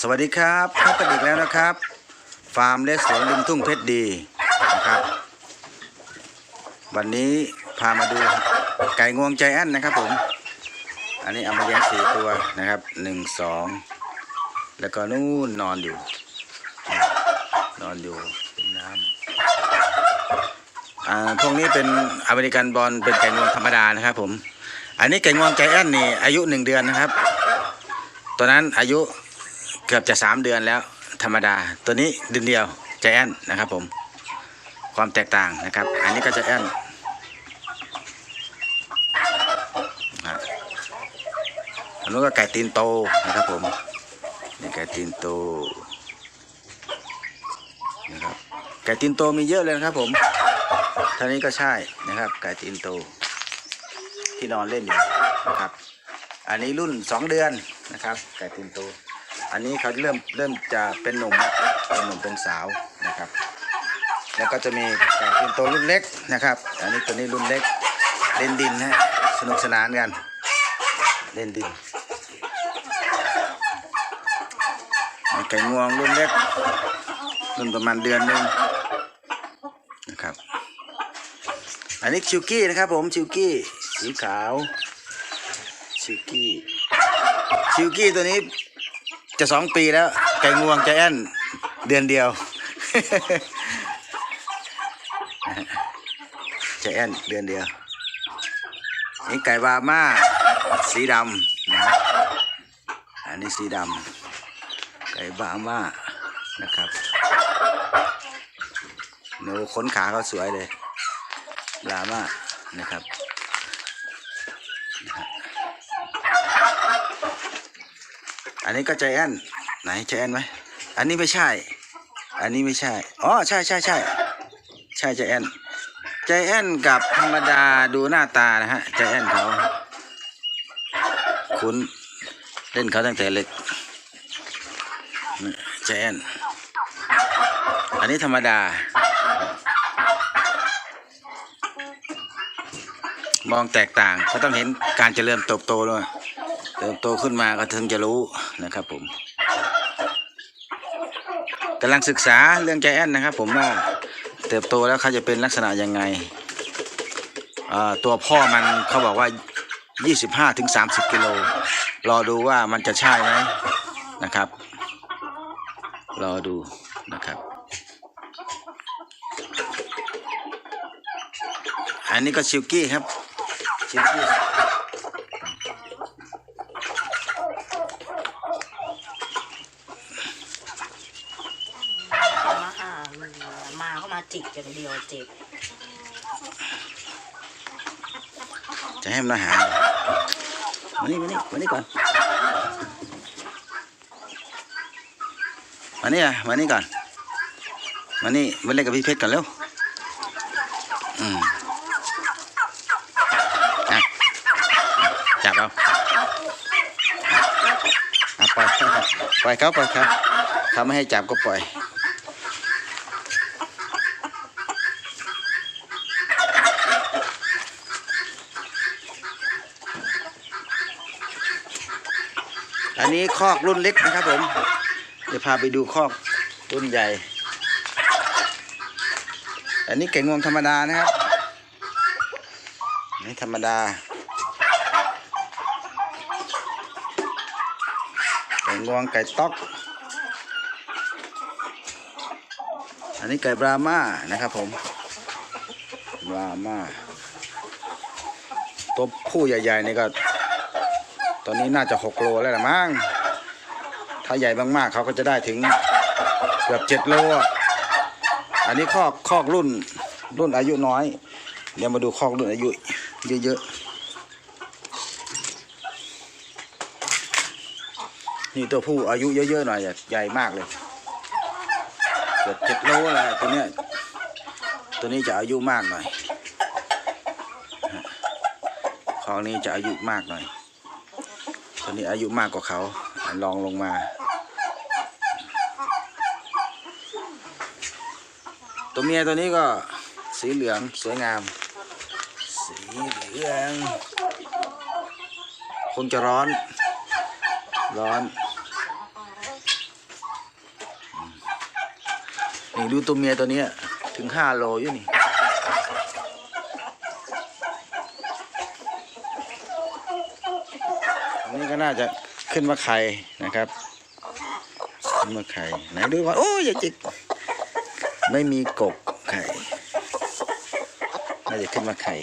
สวัสดีครับพบกันอีกแล้วนะครับ ฟาร์มเล็กสวนริมทุ่งเพชรดีนะครับ วันนี้พามาดูไก่งวงใจแอนนะครับผม อันนี้เอามาเลี้ยงสี่ตัวนะครับหนึ่งสองแล้วก็นู่นนอนอยู่ นอนอยู่เป็นน้ำอ่าพวกนี้เป็นอเมริกันบอลเป็นไก่งวงธรรมดานะครับผม อันนี้ไก่งวงใจแอนนี่อายุหนึ่งเดือนนะครับ ตัวนั้นอายุ กือบจะสามเดือนแล้วธรรมดา ตัวนี้เดือนเดียวใจแอนนะครับผม ความแตกต่างนะครับ อันนี้ก็ใจแอนอะอันนู้นก็ไก่ตีนโตนะครับผมนี่ไก่ตีนโตนะครับไก่ตีนโตมีเยอะเลยนะครับผมท่านี้ก็ใช่นะครับ ไก่ตีนโตที่นอนเล่นอยู่นะครับ อันนี้รุ่นสองเดือนนะครับ ไก่ตีนโต อันนี้เขาเริ่มเริ่มจะเป็นหนุ่มแล้วเป็นหนุ่มเป็นสาวนะครับ แล้วก็จะมีไก่ตีนโตรุ่นเล็กนะครับ อันนี้ตัวนี้รุ่นเล็กเล่นดินนะสนุกสนานกัน เล่นดินไก่งวงรุ่นเล็กรุ่นประมาณเดือนหนึงนะครับ อันนี้ชิวกี้นะครับผมชิวกี้สีขาวชิวกี้ชิวกี้ตัวนี้ จะสองปีแล้ว ไก่งวงใจแอนเดือนเดียวใจแอนเดือนเดียวนี่ไก่บาม่าสีดำนะครับอันนี้สีดำไก่บาม่านะครับหนูขนขาเขาสวยเลยบาม่านะครับ อันนี้ก็ใจแอนไหนใจแอนไหมอันนี้ไม่ใช่ อันนี้ไม่ใช่อ๋อใช่ใช่ใช่ใช่ใจแอนใจแอนกับธรรมดาดูหน้าตานะฮะใจแอนเขาคุ้นเล่นเขาตั้งแต่เล็กใจแอนอันนี้ธรรมดามองแตกต่างก็ต้องเห็นการเจริญเติบโตด้วย เติบโตขึ้นมาก็ถึงจะรู้นะครับผมกำลังศึกษาเรื่องใจแอนนะครับ ผมว่าเติบโตแล้วเขาจะเป็นลักษณะยังไงตัวพ่อมันเขาบอกว่า 25ถึง30กิโลรอดูว่ามันจะใช่ไหมนะครับ รอดูนะครับ อันนี้ก็ชิลกี้ครับชิลกี้ มาหามึง มาเข้ามาจิกอย่างเดียวจิกจะให้มันอาหามานี่มานี่มานี่ก่อน มานี่อะมานี่ก่อน มานี่มาเล่นกับพี่เพชรก่อนเร็ว อืมอะจับเอาอะปล่อยปล่อยเขาปล่อยเขาเขาไม่ให้จับก็ปล่อย นนี้คอกรุ่นเล็กนะครับผม เดี๋ยวพาไปดูคอกรุ่นใหญ่ อันนี้ไก่งวงธรรมดานะครับนนี่ธรรมดา ไก่งวงไก่ต๊อก อันนี้ไก่บราม่านะครับผม บราม่าตัวผู้ใหญ่ๆนี่ก็ ตอนนี้น่าจะหกโลแล้วละมั้งถ้าใหญ่มากๆเขาก็จะได้ถึงเกือบเจ็ดโลอันนี้คอกคอกรุ่นรุ่นอายุน้อย เดี๋ยวมาดูคอกรุ่นอายุเยอะๆนี่ตัวผู้อายุเยอะๆหน่อยอะใหญ่มากเลยเกือบเจ็ดโลอะไรตัวเนี้ยตัวนี้จะอายุมากหน่อยคอกนี้จะอายุมากหน่อย ตอนนี้อายุมากกว่าเขาลองลงมาตัวเมียตัวนี้ก็สีเหลืองสวยงาม สีเหลืองคงจะร้อน ร้อนนี่ดูตัวเมียตัวนี้ถึงห้าโลอยู่นี่ ก็น่าจะขึ้นมาไข่นะครับขึ้นมาไข่ไหนดูว่าโอ้ยอย่าจิกไม่มีกบไข่น่าจะขึ้นมาไข่